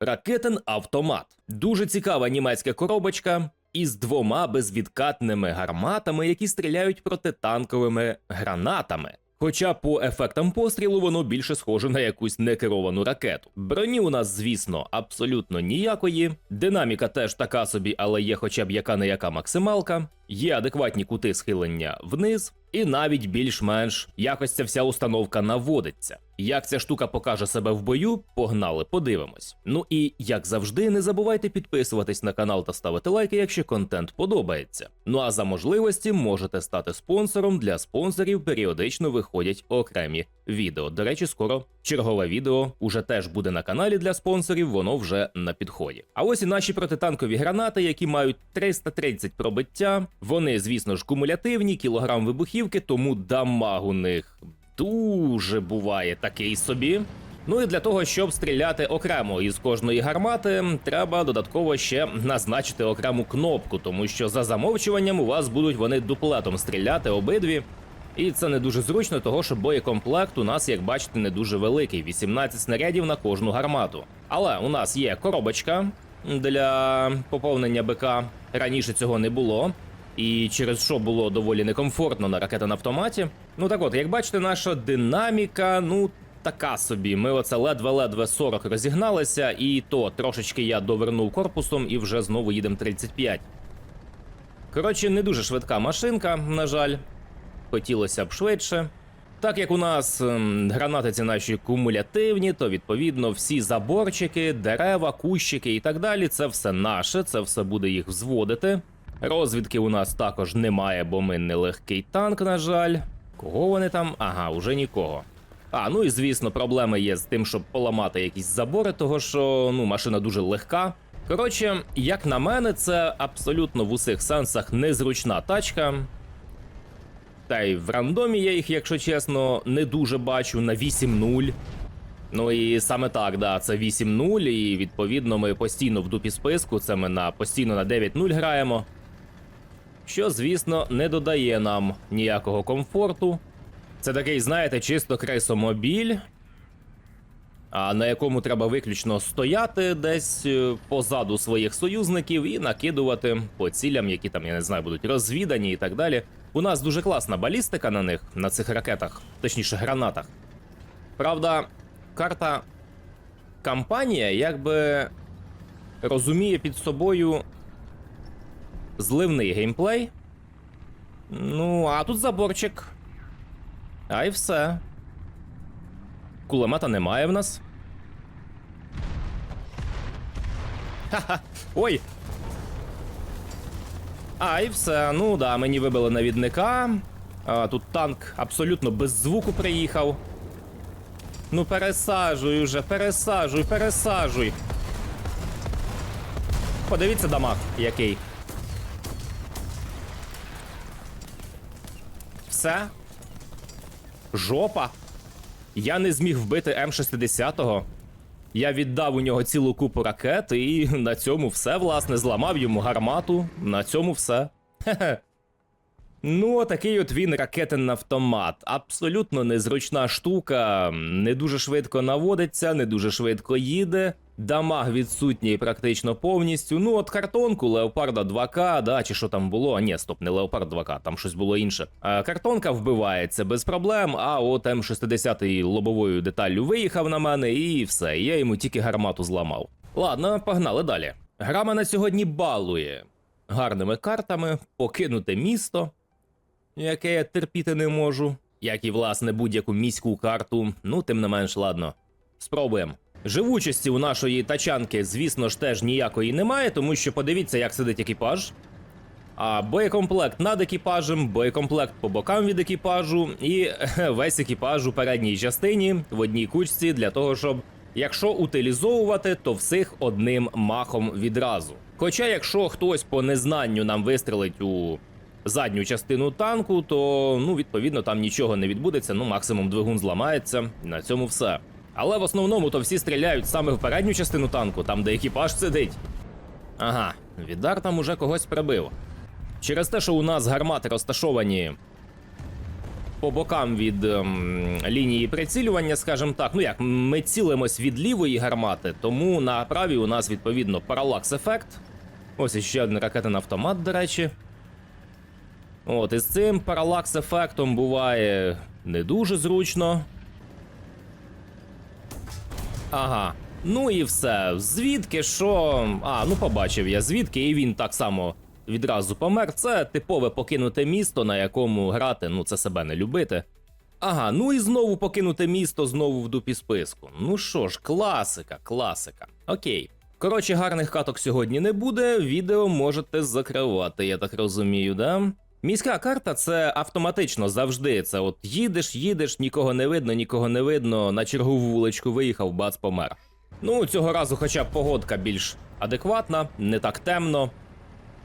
Ракетен автомат. Дуже цікава німецька коробочка із двома безвідкатними гарматами, які стріляють протитанковими гранатами. Хоча по ефектам пострілу воно більше схоже на якусь некеровану ракету. Броні у нас, звісно, абсолютно ніякої. Динаміка теж така собі, але є хоча б яка не яка максималка. Є адекватні кути схилення вниз, і навіть більш-менш якось ця вся установка наводиться. Як ця штука покаже себе в бою, погнали, подивимось. Ну і як завжди, не забувайте підписуватись на канал та ставити лайки, якщо контент подобається. Ну а за можливості можете стати спонсором. Для спонсорів періодично виходять окремі відео. До речі, скоро чергове відео уже теж буде на каналі для спонсорів, воно вже на підході. А ось і наші протитанкові гранати, які мають 330 пробиття. Вони, звісно ж, кумулятивні, кілограм вибухівки, тому дамаг у них дуже буває такий собі. Ну і для того, щоб стріляти окремо із кожної гармати, треба додатково ще назначити окрему кнопку, тому що за замовчуванням у вас будуть вони дуплетом стріляти обидві. І це не дуже зручно, того що боєкомплект у нас, як бачите, не дуже великий 18 снарядів на кожну гармату. Але у нас є коробочка для поповнення БК. Раніше цього не було. І через що було доволі некомфортно на ракета на автоматі. Ну так от, як бачите, наша динаміка, ну така собі. Ми оце ледве-ледве 40 розігналися, і то трошечки я довернув корпусом і вже знову їдемо 35. Коротше, не дуже швидка машинка, на жаль. Хотілося б швидше. Так як у нас ем, гранати ці наші кумулятивні, то відповідно всі заборчики, дерева, кущики і так далі, це все наше, це все буде їх взводити. Розвідки у нас також немає, бо ми не легкий танк, на жаль. Кого вони там? Ага, уже нікого. А, ну і звісно, проблеми є з тим, щоб поламати якісь забори, того що ну, машина дуже легка. Коротше, як на мене, це абсолютно в усіх сенсах незручна тачка. Та й в рандомі я їх, якщо чесно, не дуже бачу на 8-0. Ну і саме так, да, це 8-0, і відповідно ми постійно в дупі списку, це ми на постійно на 9-0 граємо. Що, звісно, не додає нам ніякого комфорту. Це такий, знаєте, чисто крейсомобіль, на якому треба виключно стояти десь е, позаду своїх союзників і накидувати по цілям, які там, я не знаю, будуть розвідані і так далі. У нас дуже класна балістика на них, на цих ракетах, точніше гранатах. Правда, карта кампанія якби розуміє під собою зливний геймплей. Ну, а тут заборчик. А і все. Кулемета немає в нас. Ха-ха. Ой. А, і все. Ну да, мені вибили навідника. А, тут танк абсолютно без звуку приїхав. Ну, пересаджуй уже, пересаджуй, пересаджуй. Подивіться дамаг, який. Все. Жопа. Я не зміг вбити М60-го. Я віддав у нього цілу купу ракет, і на цьому все, власне, зламав йому гармату. На цьому все. Хе-хе. Ну, такий от він ракетен автомат. Абсолютно незручна штука, не дуже швидко наводиться, не дуже швидко їде. Дамаг відсутній практично повністю. Ну, от картонку Леопарда 2К, да, чи що там було? А, ні, стоп, не Леопард 2К, там щось було інше. А, картонка вбивається без проблем, а от М60 лобовою деталлю виїхав на мене, і все. Я йому тільки гармату зламав. Ладно, погнали далі. Гра мене сьогодні балує гарними картами, покинуте місто яке я терпіти не можу, як і власне будь-яку міську карту. Ну, тим не менш, ладно. Спробуємо. Живучості у нашої тачанки, звісно ж, теж ніякої немає, тому що подивіться, як сидить екіпаж. А боєкомплект над екіпажем, боєкомплект по бокам від екіпажу, і весь екіпаж у передній частині в одній кучці для того, щоб, якщо утилізовувати, то всіх одним махом відразу. Хоча, якщо хтось по незнанню нам вистрелить у задню частину танку, то ну відповідно там нічого не відбудеться. Ну максимум двигун зламається. На цьому все. Але в основному то всі стріляють саме в передню частину танку, там де екіпаж сидить. Ага, Віддар там уже когось прибив. Через те, що у нас гармати розташовані по бокам від ем, лінії прицілювання, скажімо так. Ну як, ми цілимось від лівої гармати, тому на правій у нас відповідно паралакс ефект. Ось іще один ракетний автомат, до речі. От, і з цим паралакс ефектом буває не дуже зручно. Ага. Ну і все. Звідки що. А, ну побачив я звідки, і він так само відразу помер. Це типове покинуте місто, на якому грати, ну це себе не любити. Ага, ну і знову покинуте місто, знову в дупі списку. Ну що ж, класика, класика. Окей. Коротше, гарних каток сьогодні не буде. Відео можете закривати, я так розумію, да? Міська карта це автоматично завжди. Це от їдеш, їдеш, нікого не видно, нікого не видно. На чергову вуличку виїхав, бац, помер. Ну, цього разу, хоча б погодка більш адекватна, не так темно.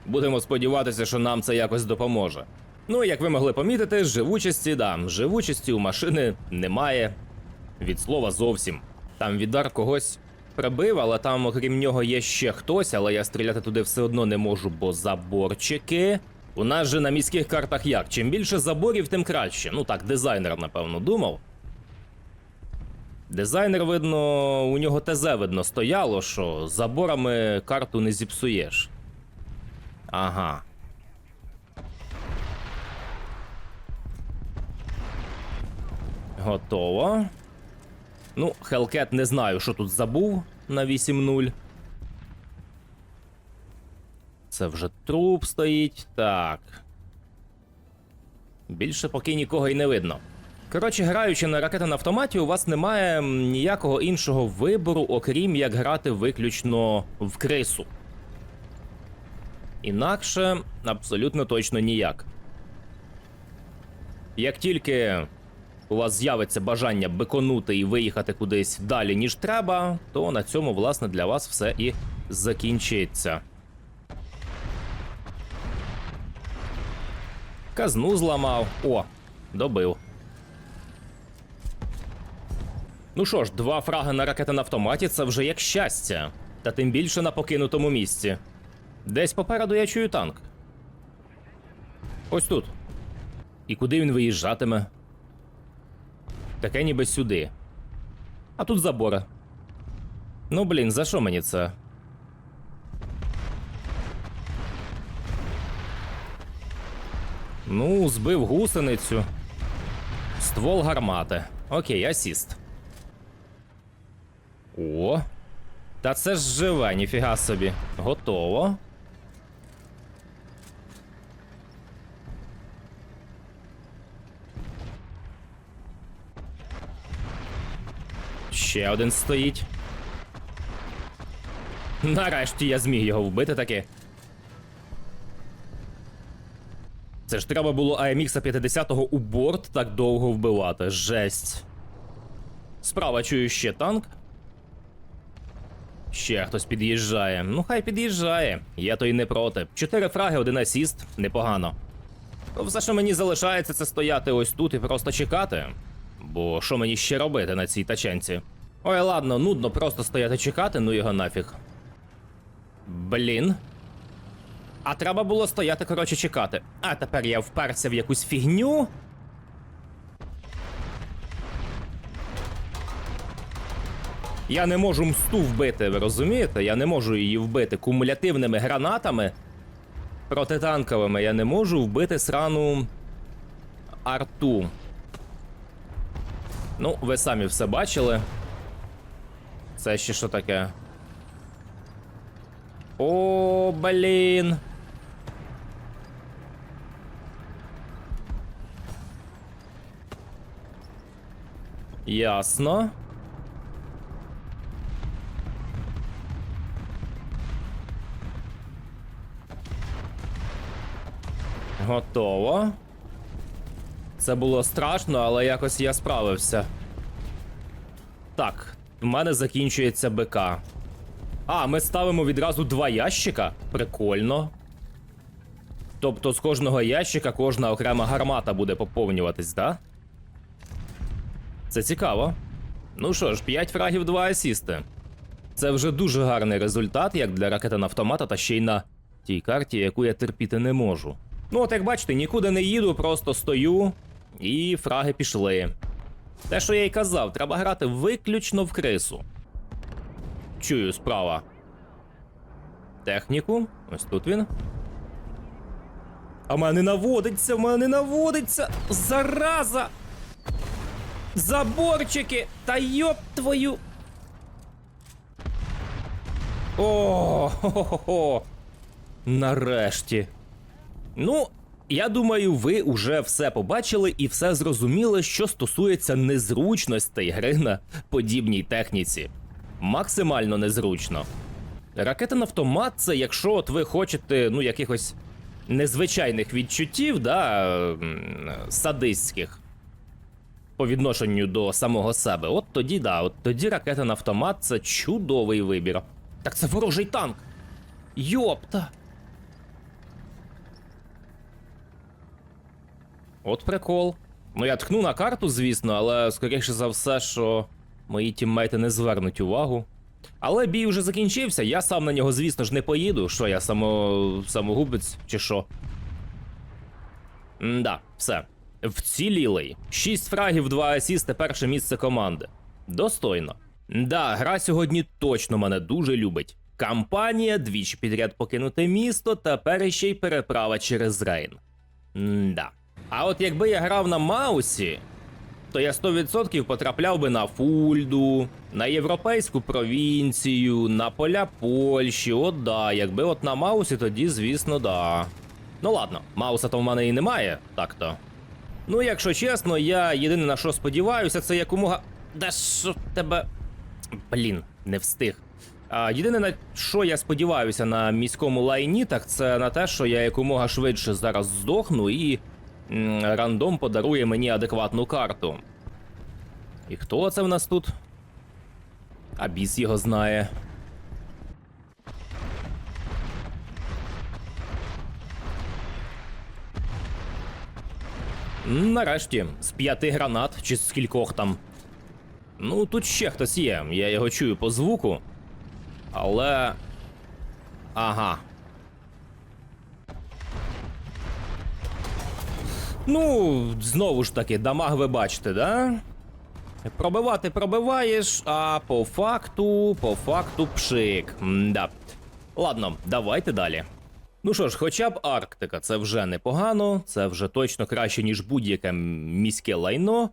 Будемо сподіватися, що нам це якось допоможе. Ну, як ви могли помітити, живучості, да, живучості у машини немає. Від слова зовсім. Там віддар когось прибив, але там, окрім нього, є ще хтось, але я стріляти туди все одно не можу, бо заборчики. У нас же на міських картах як? Чим більше заборів, тим краще. Ну так, дизайнер, напевно, думав. Дизайнер, видно, у нього ТЗ видно стояло, що заборами карту не зіпсуєш. Ага. Готово. Ну, Хелкет не знаю, що тут забув на 8-0. Це вже труп стоїть. Так. Більше поки нікого й не видно. Коротше, граючи на ракети на автоматі, у вас немає ніякого іншого вибору, окрім як грати виключно в крису. Інакше абсолютно точно ніяк. Як тільки у вас з'явиться бажання беконути і виїхати кудись далі, ніж треба, то на цьому, власне, для вас все і закінчиться. Казну зламав. О, добив. Ну що ж, два фраги на ракети на автоматі це вже як щастя. Та тим більше на покинутому місці. Десь попереду я чую танк. Ось тут. І куди він виїжджатиме? Таке ніби сюди. А тут забори. Ну блін, за що мені це? Ну, збив гусеницю. Ствол гармати. Окей, асіст. О. Та це ж живе, ніфіга собі. Готово. Ще один стоїть. Нарешті я зміг його вбити таки. Це ж треба було AMX 50 у борт так довго вбивати. Жесть. Справа чую ще танк. Ще хтось під'їжджає. Ну, хай під'їжджає. Я то й не проти. Чотири фраги, один асіст. Непогано. Все, що мені залишається, це стояти ось тут і просто чекати. Бо що мені ще робити на цій тачанці? Ой, ладно, нудно просто стояти чекати, ну його нафіг. Блін. А треба було стояти, коротше, чекати. А тепер я вперся в якусь фігню. Я не можу мсту вбити, ви розумієте? Я не можу її вбити кумулятивними гранатами протитанковими. Я не можу вбити срану арту. Ну, ви самі все бачили. Це ще що таке? О, блін. Ясно. Готово. Це було страшно, але якось я справився. Так, в мене закінчується БК. А, ми ставимо відразу два ящика. Прикольно. Тобто з кожного ящика кожна окрема гармата буде поповнюватись, да? Це цікаво. Ну що ж, 5 фрагів, 2 асісти. Це вже дуже гарний результат, як для ракетин автомата, та ще й на тій карті, яку я терпіти не можу. Ну, от як бачите, нікуди не їду, просто стою, І фраги пішли. Те, що я й казав, треба грати виключно в крису. Чую справа. Техніку. Ось тут він. А в мене наводиться, в мене наводиться! Зараза! Заборчики! Та йоп твою! О, хо-хо-хо. Нарешті. Ну, я думаю, ви уже все побачили і все зрозуміли, що стосується незручностей гри на подібній техніці. Максимально незручно. Ракетен автомат це якщо от ви хочете, ну, якихось незвичайних відчуттів, да, садистських по відношенню до самого себе. От тоді, да, от тоді ракетен автомат це чудовий вибір. Так це ворожий танк. Йопта. От прикол. Ну я ткну на карту, звісно, але скоріше за все, що мої тіммейти не звернуть увагу. Але бій вже закінчився, я сам на нього, звісно ж, не поїду. Що я само... самогубець чи що? Да, все. Вцілілий. Шість фрагів, два асісти, перше місце команди. Достойно. Да, гра сьогодні точно мене дуже любить. Кампанія, двічі підряд покинуте місто, тепер ще й переправа через Рейн. Да. А от якби я грав на Маусі, то я 100% потрапляв би на Фульду, на європейську провінцію, на поля Польщі. От да, якби от на Маусі, тоді, звісно, да. Ну ладно, Мауса то в мене і немає, так-то. Ну, якщо чесно, я єдине на що сподіваюся, це якомога. Да що тебе. Блін, не встиг. А, єдине, на що я сподіваюся на міському лайні, так це на те, що я якомога швидше зараз здохну і м, рандом подарує мені адекватну карту. І хто це в нас тут? А біс його знає. Нарешті, з п'яти гранат чи з кількох там. Ну, тут ще хтось є, я його чую по звуку. Але. Ага. Ну, знову ж таки, дамаг ви бачите, да? Пробивати пробиваєш, а по факту, по факту пшик. Да. Ладно, давайте далі. Ну що ж, хоча б Арктика, це вже непогано, це вже точно краще, ніж будь-яке міське лайно.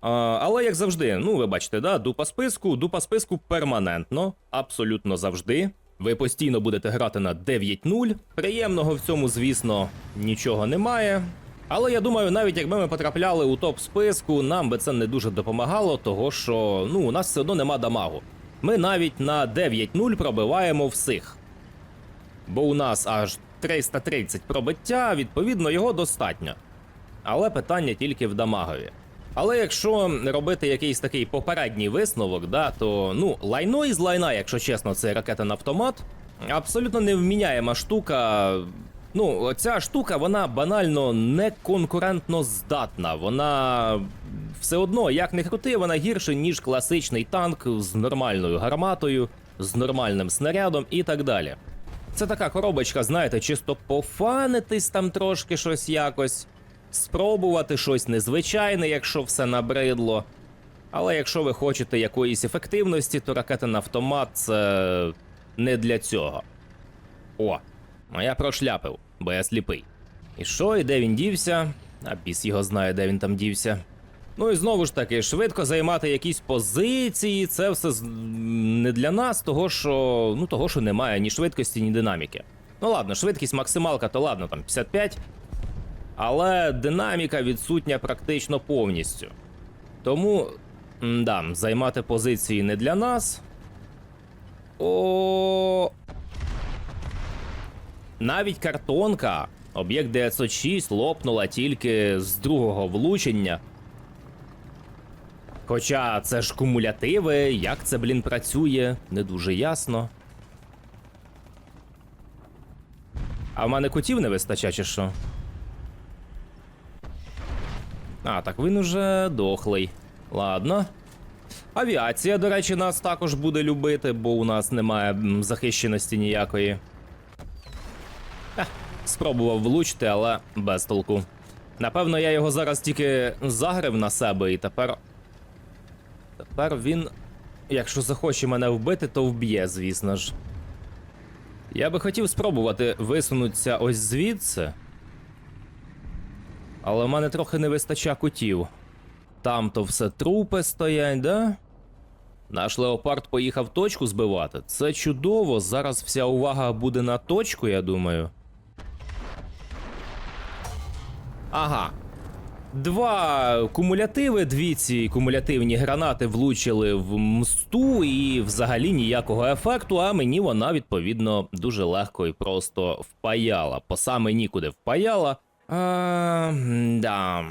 А, але як завжди, ну ви бачите, да, дупа списку, дупа списку перманентно, абсолютно завжди. Ви постійно будете грати на 9-0. Приємного в цьому, звісно, нічого немає. Але я думаю, навіть якби ми потрапляли у топ списку, нам би це не дуже допомагало, того що ну, у нас все одно нема дамагу. Ми навіть на 9-0 пробиваємо всіх. Бо у нас аж 330 пробиття, відповідно, його достатньо. Але питання тільки в дамагові. Але якщо робити якийсь такий попередній висновок, да, то ну, лайно із лайна, якщо чесно, це ракетен автомат. Абсолютно невміняєма штука. Ну, ця штука, вона банально не конкурентно здатна. Вона все одно, як не крути, вона гірше, ніж класичний танк з нормальною гарматою, з нормальним снарядом і так далі. Це така коробочка, знаєте, чисто пофанитись там трошки щось якось, спробувати щось незвичайне, якщо все набридло. Але якщо ви хочете якоїсь ефективності, то ракетен автомат це не для цього. О, а я прошляпив, бо я сліпий. І що, і де він дівся? А біс його знає, де він там дівся. Ну і знову ж таки, швидко займати якісь позиції, це все не для нас, того що, ну, того, що немає ні швидкості, ні динаміки. Ну ладно, швидкість максималка, то ладно, там 55. Але динаміка відсутня практично повністю. Тому, да, займати позиції не для нас. О. Навіть картонка, об'єкт 906 лопнула тільки з другого влучення. Хоча це ж кумулятиви, як це, блін, працює, не дуже ясно. А в мене кутів не вистачає, чи що? А, так він уже дохлий. Ладно. Авіація, до речі, нас також буде любити, бо у нас немає захищеності ніякої. Ех, спробував влучити, але без толку. Напевно, я його зараз тільки загрив на себе, і тепер. Тепер він, якщо захоче мене вбити, то вб'є, звісно ж. Я би хотів спробувати висунутися ось звідси. Але в мене трохи не вистачає кутів. Там то все трупи стоять, да? Наш леопард поїхав точку збивати. Це чудово. Зараз вся увага буде на точку, я думаю. Ага. Два кумулятиви, дві ці кумулятивні гранати влучили в мсту, і взагалі ніякого ефекту, а мені вона відповідно дуже легко і просто впаяла. По саме нікуди впаяла. А, да.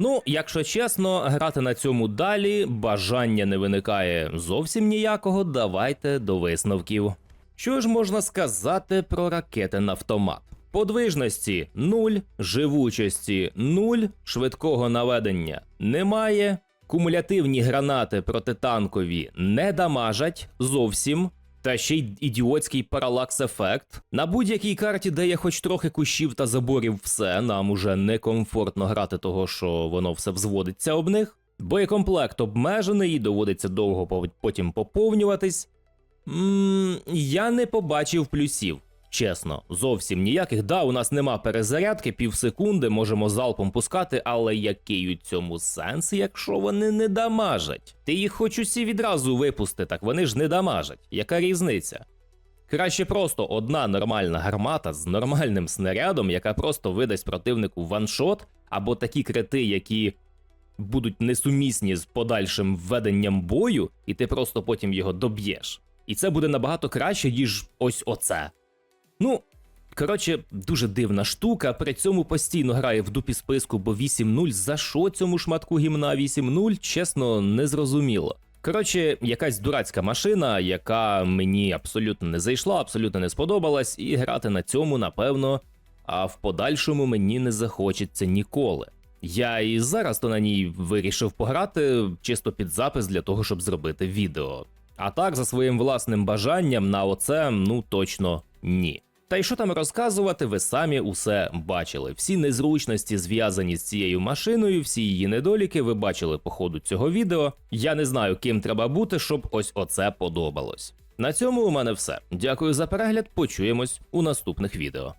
Ну, якщо чесно, грати на цьому далі бажання не виникає зовсім ніякого. Давайте до висновків. Що ж можна сказати про ракети на автомат? Подвижності 0, живучості 0, швидкого наведення немає. Кумулятивні гранати протитанкові не дамажать зовсім. Та ще й ідіотський паралакс ефект. На будь-якій карті, де є хоч трохи кущів та заборів, все, нам уже некомфортно грати того, що воно все взводиться об них. Боєкомплект обмежений доводиться довго потім поповнюватись. м я не побачив плюсів. Чесно, зовсім ніяких. Да, у нас нема перезарядки, півсекунди, можемо залпом пускати, але який у цьому сенс, якщо вони не дамажать? Ти їх хоч усі відразу випусти, так вони ж не дамажать. Яка різниця? Краще просто одна нормальна гармата з нормальним снарядом, яка просто видасть противнику ваншот, або такі крити, які будуть несумісні з подальшим введенням бою, і ти просто потім його доб'єш. І це буде набагато краще, ніж ось оце. Ну, коротше, дуже дивна штука. При цьому постійно грає в дупі списку, бо 8-0. За що цьому шматку гімна 8-0, чесно, не зрозуміло. Коротше, якась дурацька машина, яка мені абсолютно не зайшла, абсолютно не сподобалась, і грати на цьому, напевно, а в подальшому мені не захочеться ніколи. Я і зараз то на ній вирішив пограти чисто під запис для того, щоб зробити відео. А так, за своїм власним бажанням на оце, ну точно ні. Та й що там розказувати, ви самі усе бачили. Всі незручності зв'язані з цією машиною, всі її недоліки ви бачили по ходу цього відео. Я не знаю, ким треба бути, щоб ось оце подобалось. На цьому у мене все. Дякую за перегляд. Почуємось у наступних відео.